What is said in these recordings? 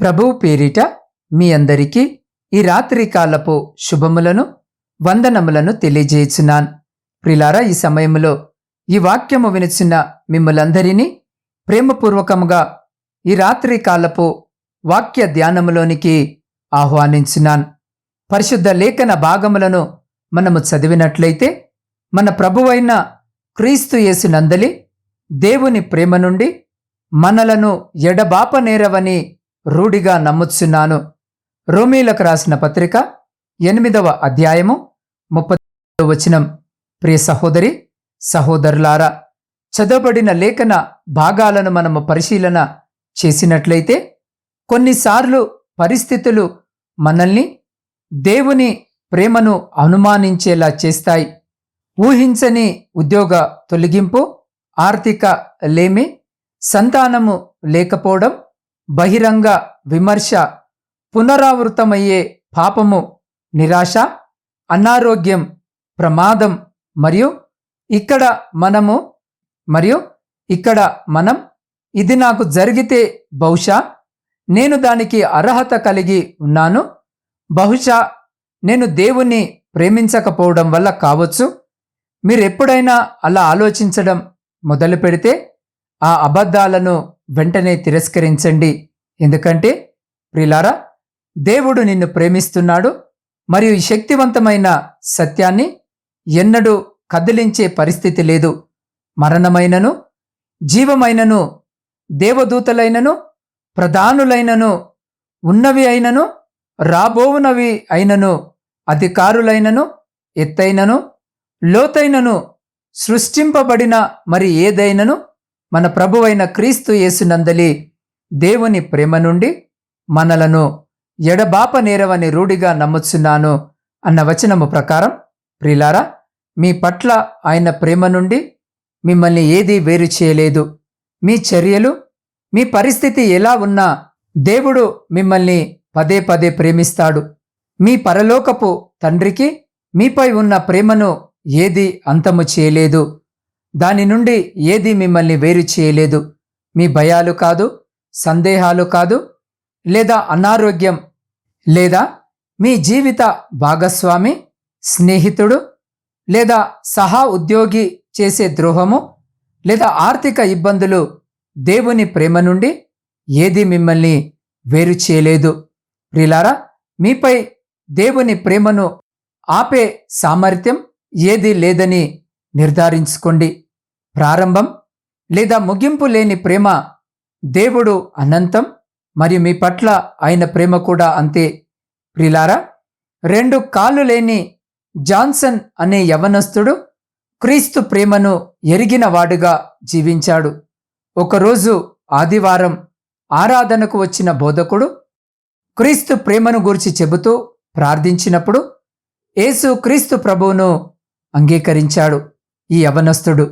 ప్రభువు పేరిట మీ అందరికీ ఈ రాత్రి కాలపు శుభములను వందనములను తెలియజేయుచున్నాను. ప్రిలారా ఈ సమయములో ఈ వాక్యము వినిచిన మిమ్మలందరినీ ప్రేమపూర్వకముగా ఈ రాత్రి కాలపు వాక్య ధ్యానములోనికి ఆహ్వానించున్నాను. పరిశుద్ధ లేఖన భాగములను మనము చదివినట్లయితే మన ప్రభువైన క్రీస్తు యేసునందలి దేవుని ప్రేమ నుండి మనలను ఎడబాపనేరవని రూఢిగా నమ్ముచున్నాను. రోమీలకు రాసిన పత్రిక ఎనిమిదవ అధ్యాయము ముప్పై వచనం. ప్రియ సహోదరి సహోదరులారా చదవబడిన లేఖన భాగాలను మనము పరిశీలన చేసినట్లయితే కొన్నిసార్లు పరిస్థితులు మనల్ని దేవుని ప్రేమను అనుమానించేలా చేస్తాయి. ఊహించని ఉద్యోగ తొలగింపు ఆర్థిక లేమి సంతానము లేకపోవడం బహిరంగ విమర్శ పునరావృతమయ్యే పాపము నిరాశ అనారోగ్యం ప్రమాదం మరియు ఇక్కడ మనము మరియు ఇక్కడ మనం ఇది నాకు జరిగితే బహుశా నేను దానికి అర్హత కలిగి ఉన్నాను. బహుశా నేను దేవుణ్ణి ప్రేమించకపోవడం వల్ల కావచ్చు. మీరు ఎప్పుడైనా అలా ఆలోచించడం మొదలు పెడితే ఆ అబద్ధాలను వెంటనే తిరస్కరించండి. ఎందుకంటే ప్రిలారా దేవుడు నిన్ను ప్రేమిస్తున్నాడు మరియు శక్తివంతమైన సత్యాన్ని ఎన్నడూ కదిలించే పరిస్థితి లేదు. మరణమైనను జీవమైనను దేవదూతలైనను ప్రధానులైనను ఉన్నవి అయినను రాబోవునవి అయినను అధికారులైనను ఎత్తైనను లోతైనను సృష్టింపబడిన మరి ఏదైనను మన ప్రభువైన క్రీస్తు యేసునందలి దేవుని ప్రేమ నుండి మనలను ఎడబాప నేరవని రూఢిగా నమ్ముచున్నాను అన్న వచనము ప్రకారం ప్రిలారా మీ పట్ల ఆయన ప్రేమ నుండి మిమ్మల్ని ఏదీ వేరు చేయలేదు. మీ చర్యలు మీ పరిస్థితి ఎలా ఉన్నా దేవుడు మిమ్మల్ని పదే పదే ప్రేమిస్తాడు. మీ పరలోకపు తండ్రికి మీపై ఉన్న ప్రేమను ఏది అంతము చేయలేదు. దాని నుండి ఏది మిమ్మల్ని వేరు చేయలేదు. మీ భయాలు కాదు సందేహాలు కాదు లేదా అనారోగ్యం లేదా మీ జీవిత భాగస్వామి స్నేహితుడు లేదా సహా ఉద్యోగి చేసే ద్రోహము లేదా ఆర్థిక ఇబ్బందులు దేవుని ప్రేమ నుండి ఏది మిమ్మల్ని వేరు చేయలేదు. ప్రిలారా మీపై దేవుని ప్రేమను ఆపే సామర్థ్యం ఏది లేదని నిర్ధారించుకోండి. ప్రారంభం లేదా ముగింపు లేని ప్రేమ దేవుడు అనంతం మరియు మీ పట్ల ఆయన ప్రేమ కూడా అంతే. ప్రిలారా రెండు కాళ్ళు లేని జాన్సన్ అనే యవనస్తుడు క్రీస్తు ప్రేమను ఎరిగిన వాడుగా జీవించాడు. ఒకరోజు ఆదివారం ఆరాధనకు వచ్చిన బోధకుడు క్రీస్తు ప్రేమను గూర్చి చెబుతూ ప్రార్థించినప్పుడు యేసు క్రీస్తు ప్రభువును అంగీకరించాడు ఈ యవనస్తుడు.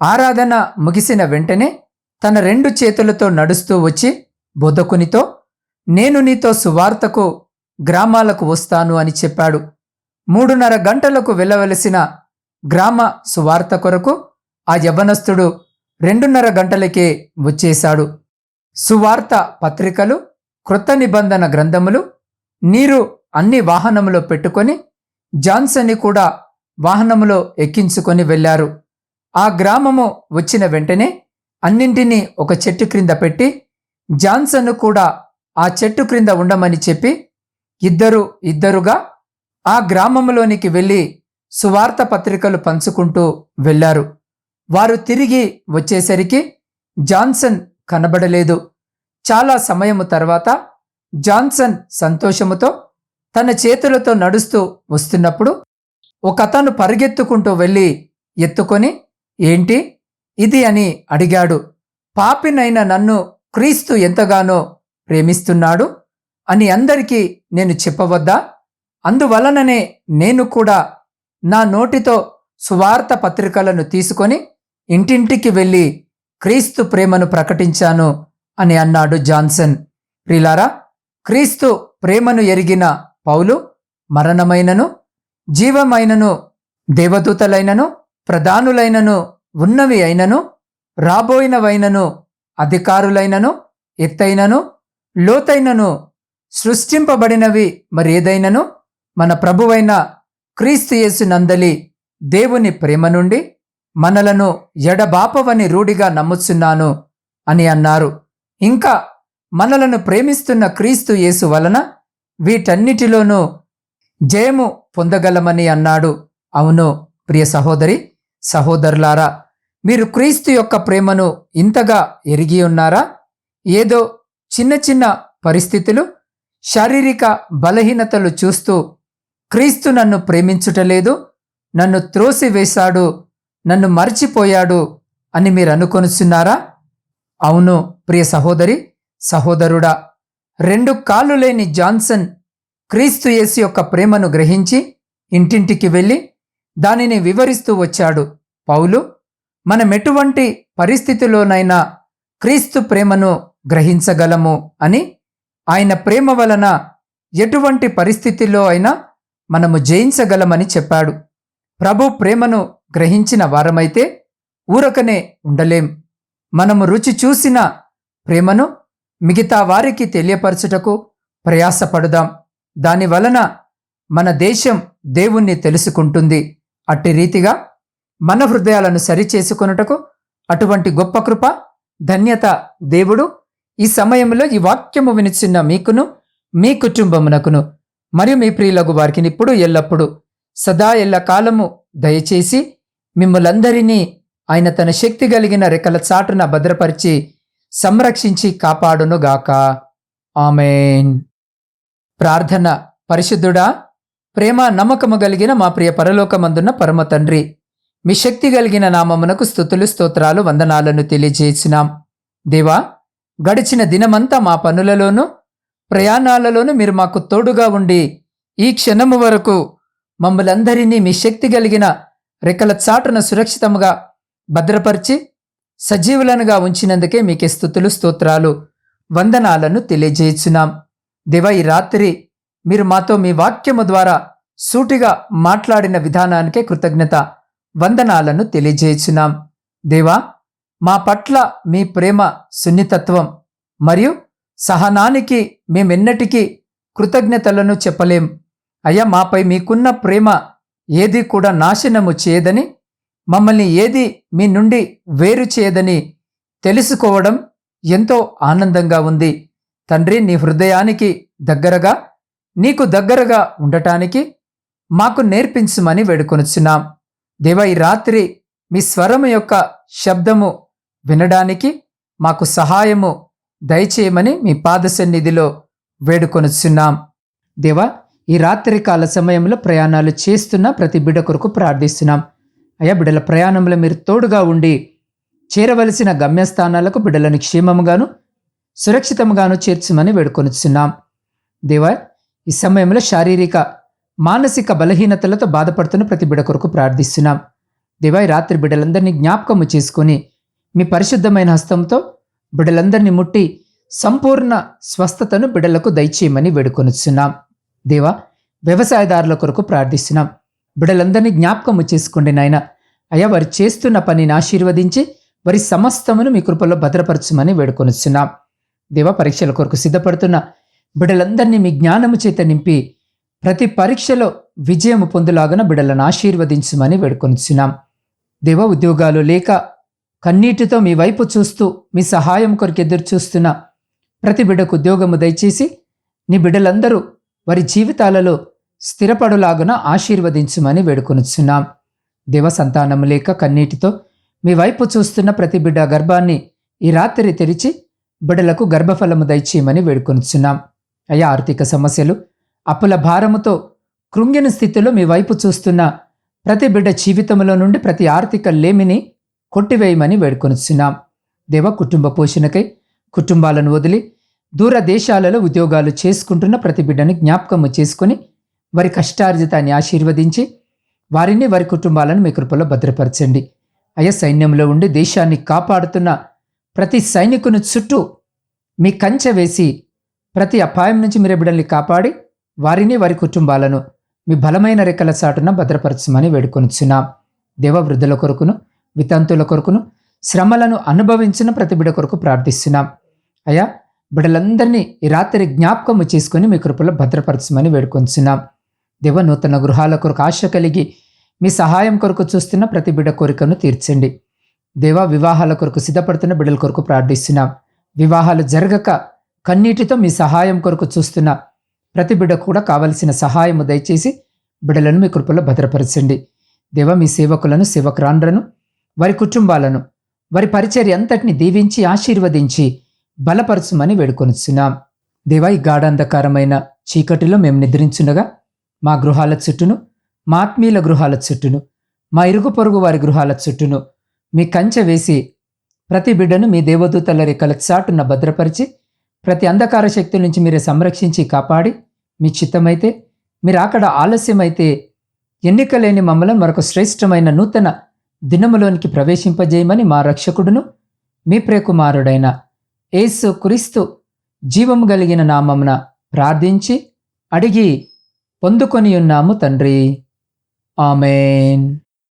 ఆరాధన ముగిసిన వెంటనే తన రెండు చేతులతో నడుస్తూ వచ్చి బొదకునితో నేను నీతో సువార్తకు గ్రామాలకు వస్తాను అని చెప్పాడు. మూడున్నర గంటలకు వెళ్ళవలసిన గ్రామ సువార్త కొరకు ఆ యవనస్తుడు రెండున్నర గంటలకే వచ్చేశాడు. సువార్త పత్రికలు క్రొత్త నిబంధన గ్రంథములు నీరు అన్ని వాహనములో పెట్టుకొని జాన్సన్ని కూడా వాహనములో ఎక్కించుకొని వెళ్ళారు. ఆ గ్రామము వచ్చిన వెంటనే అన్నింటినీ ఒక చెట్టు క్రింద పెట్టి జాన్సన్ను కూడా ఆ చెట్టు క్రింద ఉండమని చెప్పి ఇద్దరు ఇద్దరుగా ఆ గ్రామంలోనికి వెళ్ళి సువార్త పత్రికలు పంచుకుంటూ వెళ్ళారు. వారు తిరిగి వచ్చేసరికి జాన్సన్ కనబడలేదు. చాలా సమయము తర్వాత జాన్సన్ సంతోషముతో తన చేతులతో నడుస్తూ వస్తున్నప్పుడు ఒకతను పరిగెత్తుకుంటూ వెళ్ళి ఎత్తుకొని ఏంటి? ఇది అని అడిగాడు. పాపినైన నన్ను క్రీస్తు ఎంతగానో ప్రేమిస్తున్నాడు అని అందరికీ నేను చెప్పవద్దా? అందువలననే నేను కూడా నా నోటితో సువార్త పత్రికలను తీసుకొని ఇంటింటికి వెళ్ళి క్రీస్తు ప్రేమను ప్రకటించాను అని అన్నాడు జాన్సన్. ప్రిలారా క్రీస్తు ప్రేమను ఎరిగిన పౌలు మరణమైనను జీవమైనను దేవదూతలైనను ప్రధానులైనను ఉన్నవి అయినను రాబోయినవైనను అధికారులైనను ఎత్తైనను లోతైనను సృష్టింపబడినవి మరేదైనను మన ప్రభువైన క్రీస్తు యేసు నందలి దేవుని ప్రేమ నుండి మనలను ఎడబాపవని రూఢిగా నమ్ముచున్నాను అని అన్నారు. ఇంకా మనలను ప్రేమిస్తున్న క్రీస్తు యేసు వలన వీటన్నిటిలోనూ జయము పొందగలమని అన్నాడు. అవును ప్రియ సహోదరి సహోదరులారా మీరు క్రీస్తు యొక్క ప్రేమను ఇంతగా ఎరిగి ఉన్నారా? ఏదో చిన్న చిన్న పరిస్థితులు శారీరక బలహీనతలు చూస్తూ క్రీస్తు నన్ను ప్రేమించుటలేదు నన్ను త్రోసివేశాడు నన్ను మర్చిపోయాడు అని మీరు అనుకొనుచున్నారా? అవును ప్రియ సహోదరి సహోదరుడా రెండు కాళ్ళు లేని జాన్సన్ క్రీస్తు యేసు యొక్క ప్రేమను గ్రహించి ఇంటింటికి వెళ్ళి దానిని వివరిస్తూ వచ్చాడు. పౌలు మనమెటువంటి పరిస్థితిలోనైనా క్రీస్తు ప్రేమను గ్రహించగలము అని ఆయన ప్రేమ వలన ఎటువంటి పరిస్థితిలో అయినా మనము జయించగలమని చెప్పాడు. ప్రభు ప్రేమను గ్రహించిన వారమైతే ఊరకనే ఉండలేం. మనము రుచి చూసిన ప్రేమను మిగతా వారికి తెలియపరచుటకు ప్రయాసపడుదాం. దాని వలన మన దేశం దేవుణ్ణి తెలుసుకుంటుంది. అట్టి రీతిగా మన హృదయాలను సరిచేసుకొనుటకు అటువంటి గొప్ప కృప ధన్యత దేవుడు ఈ సమయంలో ఈ వాక్యము వినిచిన్న మీకును మీ కుటుంబమునకును మరియు మీ ప్రియులకు వారికి ఇప్పుడు ఎల్లప్పుడు సదా ఎల్ల కాలము దయచేసి మిమ్మలందరినీ ఆయన తన శక్తి కలిగిన రెక్కల చాటున భద్రపరిచి సంరక్షించి కాపాడునుగాక. ఆమెన్. ప్రార్థన పరిశుద్ధుడా ప్రేమ నమ్మకము కలిగిన మా ప్రియ పరలోకమందున్న పరమ తండ్రి మీ శక్తి కలిగిన నామమునకు స్థుతులు స్తోత్రాలు వందనాలను తెలియజేసినాం దేవా గడిచిన దినమంతా మా పనులలోనూ ప్రయాణాలలోనూ మీరు మాకు తోడుగా ఉండి ఈ క్షణము వరకు మమ్మలందరినీ మీ శక్తి కలిగిన రెక్కల చాటున సురక్షితముగా భద్రపరిచి సజీవులనుగా ఉంచినందుకే మీకే స్థుతులు స్తోత్రాలు వందనాలను తెలియజేయుచున్నాం. దేవ ఈ రాత్రి మీరు మాతో మీ వాక్యము ద్వారా సూటిగా మాట్లాడిన విధానానికే కృతజ్ఞత. వందనాలను తెలియజేయుచున్నాం దేవా మా పట్ల మీ ప్రేమ సున్నితత్వం మరియు సహనానికి మేమెన్నటికీ కృతజ్ఞతలను చెప్పలేం. అయ్యా మాపై మీకున్న ప్రేమ ఏది కూడా నాశనము చేయదని మమ్మల్ని ఏది మీ నుండి వేరు చేయదని తెలుసుకోవడం ఎంతో ఆనందంగా ఉంది. తండ్రి నీ హృదయానికి దగ్గరగా నీకు దగ్గరగా ఉండటానికి మాకు నేర్పించమని వేడుకొనుచున్నాం. దేవ ఈ రాత్రి మీ స్వరము యొక్క శబ్దము వినడానికి మాకు సహాయము దయచేయమని మీ పాద సన్నిధిలో వేడుకొనుచున్నాం. దేవా ఈ రాత్రి కాల సమయంలో ప్రయాణాలు చేస్తున్న ప్రతి బిడ్డ కొరకు ప్రార్థిస్తున్నాం. అయ్యా బిడ్డల ప్రయాణంలో మీరు తోడుగా ఉండి చేరవలసిన గమ్యస్థానాలకు బిడ్డలను క్షేమముగాను సురక్షితంగాను చేర్చమని వేడుకొనుచున్నాం. దేవా ఈ సమయంలో శారీరక మానసిక బలహీనతలతో బాధపడుతున్న ప్రతి బిడ్డ కొరకు ప్రార్థిస్తున్నాం. దేవా రాత్రి బిడ్డలందరినీ జ్ఞాపకము చేసుకొని మీ పరిశుద్ధమైన హస్తంతో బిడ్డలందరినీ ముట్టి సంపూర్ణ స్వస్థతను బిడ్డలకు దయచేయమని వేడుకొనుచున్నాం. దేవా వ్యవసాయదారుల కొరకు ప్రార్థిస్తున్నాం. బిడ్డలందరినీ జ్ఞాపకము చేసుకోండి నాయన. అయ్యా వారు చేస్తున్న పనిని ఆశీర్వదించి వారి సమస్తమును మీ కృపలో భద్రపరచమని వేడుకొనుచున్నాం. దేవా పరీక్షల కొరకు సిద్ధపడుతున్న బిడ్డలందరినీ మీ జ్ఞానము చేత నింపి ప్రతి పరీక్షలో విజయం పొందులాగన బిడలను ఆశీర్వదించమని వేడుకొనిచున్నాం. దేవ ఉద్యోగాలు లేక కన్నీటితో మీ వైపు చూస్తూ మీ సహాయం కొరకు ఎదురు చూస్తున్న ప్రతి బిడ్డకు ఉద్యోగము దయచేసి నీ బిడ్డలందరూ వారి జీవితాలలో స్థిరపడులాగున ఆశీర్వదించమని వేడుకొనుచున్నాం. దేవ సంతానము లేక కన్నీటితో మీ వైపు చూస్తున్న ప్రతి బిడ్డ గర్భాన్ని ఈ రాత్రి తెరిచి బిడ్డలకు గర్భఫలము దయచేయమని వేడుకొనుచున్నాం. అయ్యా ఆర్థిక సమస్యలు అప్పుల భారముతో కృంగిన స్థితిలో మీ వైపు చూస్తున్న ప్రతి బిడ్డ జీవితంలో నుండి ప్రతి ఆర్థిక లేమిని కొట్టివేయమని వేడుకొనిచున్నాం. దేవ కుటుంబ పోషణకై కుటుంబాలను వదిలి దూర దేశాలలో ఉద్యోగాలు చేసుకుంటున్న ప్రతి బిడ్డను జ్ఞాపకము చేసుకుని వారి కష్టార్జితాన్ని ఆశీర్వదించి వారిని వారి కుటుంబాలను మీ కృపలో భద్రపరచండి. అయ్యా సైన్యంలో ఉండి దేశాన్ని కాపాడుతున్న ప్రతి సైనికుని చుట్టూ మీ కంచె వేసి ప్రతి అపాయం నుంచి మీరు బిడ్డల్ని కాపాడి వారిని వారి కుటుంబాలను మీ బలమైన రెక్కల చాటున భద్రపరచమని వేడుకొనిచున్నాం. దేవవృద్ధుల కొరకును వితంతుల కొరకును శ్రమలను అనుభవించిన ప్రతిబిడ కొరకు ప్రార్థిస్తున్నాం. అయ్యా బిడలందరినీ ఈ రాత్రి జ్ఞాపకము చేసుకొని మీ కృపలో భద్రపరచమని వేడుకొంచున్నాం దేవ నూతన గృహాల కొరకు ఆశ కలిగి మీ సహాయం కొరకు చూస్తున్న ప్రతి బిడ కోరికను తీర్చండి. దేవ వివాహాల కొరకు సిద్ధపడుతున్న బిడ్డల కొరకు ప్రార్థిస్తున్నాం. వివాహాలు జరగక కన్నీటితో మీ సహాయం కొరకు చూస్తున్న ప్రతి బిడ్డకు కూడా కావలసిన సహాయము దయచేసి బిడ్డలను మీ కృపలో భద్రపరచండి. దేవ మీ సేవకులను సేవకురాండ్రను వారి కుటుంబాలను వారి పరిచర్య అంతటిని దీవించి ఆశీర్వదించి బలపరచుమని వేడుకొనిచున్నాం. దేవా ఈ గాఢాంధకారమైన చీకటిలో మేము నిద్రించుండగా మా గృహాల చుట్టూను మా ఆత్మీయుల గృహాల చుట్టూను మా ఇరుగు పొరుగు వారి గృహాల చుట్టూను మీ కంచె వేసి ప్రతి బిడ్డను మీ దేవదూతల రెక్కల చాటున భద్రపరిచి ప్రతి అంధకార శక్తుల నుంచి మీరు సంరక్షించి కాపాడి మీ చిత్తమైతే మీరు అక్కడ ఆలస్యమైతే ఎన్నిక లేని మమ్మల్ని మరొక శ్రేష్టమైన నూతన దినములోనికి ప్రవేశింపజేయమని మా రక్షకుడును మీ ప్రేకుమారుడైన ఏసు క్రీస్తు జీవము కలిగిన నామమున ప్రార్థించి అడిగి పొందుకొని ఉన్నాము తండ్రి. ఆమెన్.